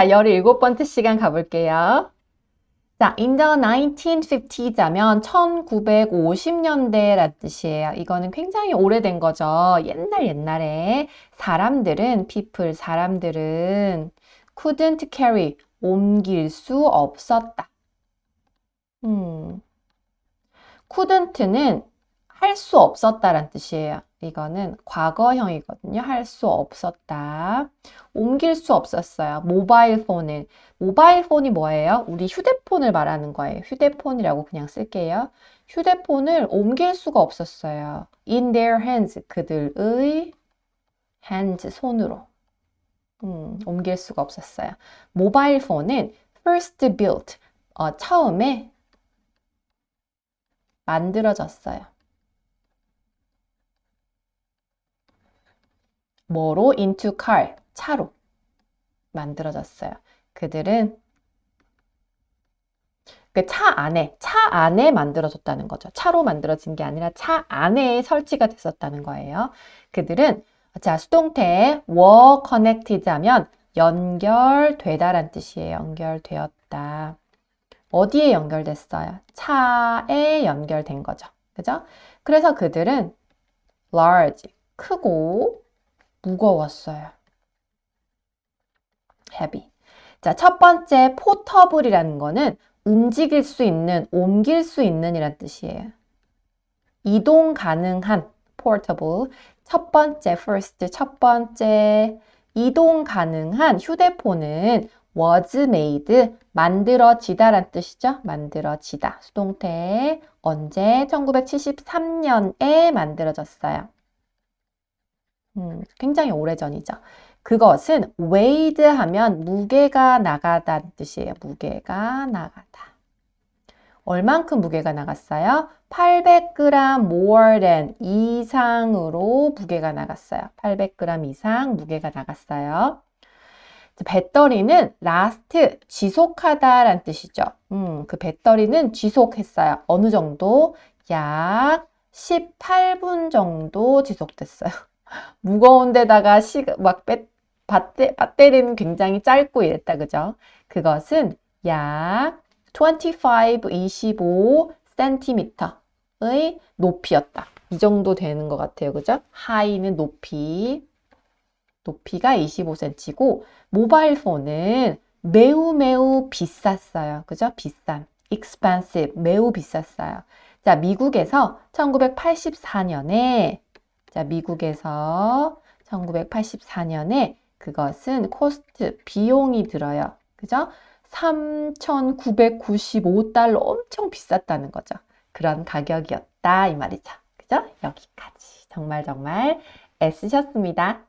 자, 17번째 시간 가볼게요. 자, in the 1950s자면 1950년대란 뜻이에요. 이거는 굉장히 오래된 거죠. 옛날 옛날에 사람들은, people, 사람들은 couldn't carry, 옮길 수 없었다. 음, couldn't는 할 수 없었다란 뜻이에요. 이거는 과거형이거든요. 할 수 없었다. 옮길 수 없었어요. 모바일 폰은. 모바일 폰이 뭐예요? 우리 휴대폰을 말하는 거예요. 휴대폰이라고 그냥 쓸게요. 휴대폰을 옮길 수가 없었어요. In their hands. 그들의 hands. 손으로. 음, 옮길 수가 없었어요. 모바일 폰은 first built. 어, 처음에 만들어졌어요. 뭐로? into car, 차로 만들어졌어요. 그들은 그 차 안에, 차 안에 만들어졌다는 거죠. 차로 만들어진 게 아니라 차 안에 설치가 됐었다는 거예요. 그들은 자, 수동태 were connected 하면 연결되다란 뜻이에요. 연결되었다. 어디에 연결됐어요? 차에 연결된 거죠. 그죠? 그래서 그들은 large, 크고 무거웠어요. heavy. 자, 첫 번째 portable이라는 거는 움직일 수 있는, 옮길 수 있는 이란 뜻이에요. 이동 가능한 portable. 첫 번째 first, 첫 번째 이동 가능한 휴대폰은 was made, 만들어지다란 뜻이죠. 만들어지다. 수동태 언제? 1973년에 만들어졌어요. 음, 굉장히 오래전이죠. 그것은 weighed 하면 무게가 나가다는 뜻이에요. 무게가 나가다. 얼만큼 무게가 나갔어요? 800g more than 이상으로 무게가 나갔어요. 800g 이상 무게가 나갔어요. 배터리는 last 지속하다라는 뜻이죠. 음, 그 배터리는 지속했어요. 어느 정도? 약 18분 정도 지속됐어요. 무거운 데다가 시, 막 배, 배터, 배터리는 굉장히 짧고 이랬다, 그죠? 그것은 약 25, 25 cm의 높이였다. 이 정도 되는 것 같아요, 그죠? 하이는 높이. 높이가 25cm고 모바일 폰은 매우 매우 비쌌어요. 그죠? 비싼. expensive. 매우 비쌌어요. 자, 미국에서 1984년에 자, 미국에서 1984년에 그것은 코스트 비용이 들어요. 그죠? 3,995달러 엄청 비쌌다는 거죠. 그런 가격이었다 이 말이죠. 그죠? 여기까지. 정말 정말 애쓰셨습니다.